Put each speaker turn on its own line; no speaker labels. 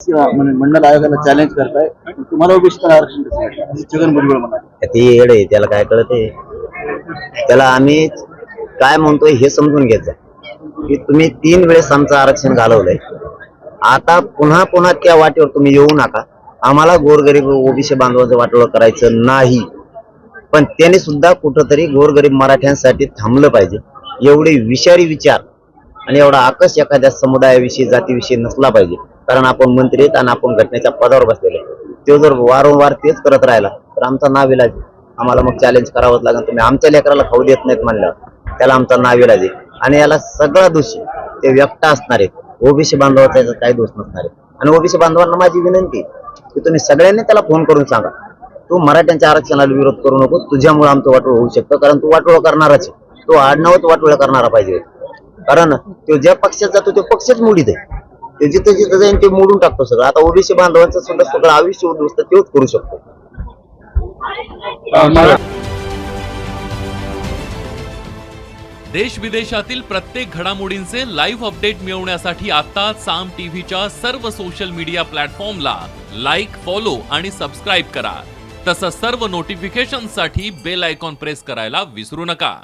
म्हणजे मंडल आयोगाला चॅलेंज करताय तुम्हाला ओबीसी आरक्षण छगन भुजबळ म्हणाले
ते येड आहे त्याला काय कळत त्याला आम्ही काय म्हणतोय हे समजून घ्यायचं की तुम्ही तीन वेळेस आमचं आरक्षण घालवलंय. आता पुन्हा पुन्हा त्या वाटेवर तुम्ही येऊ नका. आम्हाला गोरगरीब ओबीसी बांधवाचं वाटोळ करायचं नाही. पण त्याने सुद्धा कुठंतरी गोरगरीब मराठ्यांसाठी थांबलं पाहिजे. एवढे विषारी विचार आणि एवढा आकर्ष एखाद्या समुदायाविषयी जातीविषयी नसला पाहिजे. कारण आपण मंत्री आहेत आणि आपण घटनेच्या पदावर बसलेले तो जर वारंवार तेच करत राहिला तर आमचा नाव इलाज आम्हाला मग चॅलेंज करावंच लागेल. तुम्ही आमच्या लेकराला खाऊ देत नाहीत म्हणल्यावर त्याला आमचा नाव इलाज आहे. आणि याला सगळा दोषी ते व्यक्त असणार आहेत. ओबीसी बांधवाचा याचा काही दोष नसणार आहे आणि ओबीसी बांधवांना माझी विनंती की तुम्ही सगळ्यांनी त्याला फोन करून सांगा. तू मराठ्यांच्या आरक्षणाला विरोध करू नको. तुझ्यामुळे आमचं वाटोळ होऊ शकतं कारण तू वाटोळ करणारच तो आडनावच वाटोळ करणारा पाहिजे. कारण तो ज्या पक्षात जातो तो पक्षच मोडीत आहे. ते जिथं जिथं जाईन ते मोडून टाकतो सगळं. आता ओबीसी बांधवांचं सुद्धा सगळं आयुष्य उद्ध्वस्त तोच करू शकतो.
देश विदेशातील प्रत्येक घडामोडींचे लाईव्ह अपडेट मिळवण्यासाठी आता साम टीव्हीच्या सर्व सोशल मीडिया प्लॅटफॉर्मला लाईक फॉलो आणि सबस्क्राईब करा. तसंच सर्व नोटिफिकेशनसाठी बेल आयकॉन प्रेस करायला विसरू नका.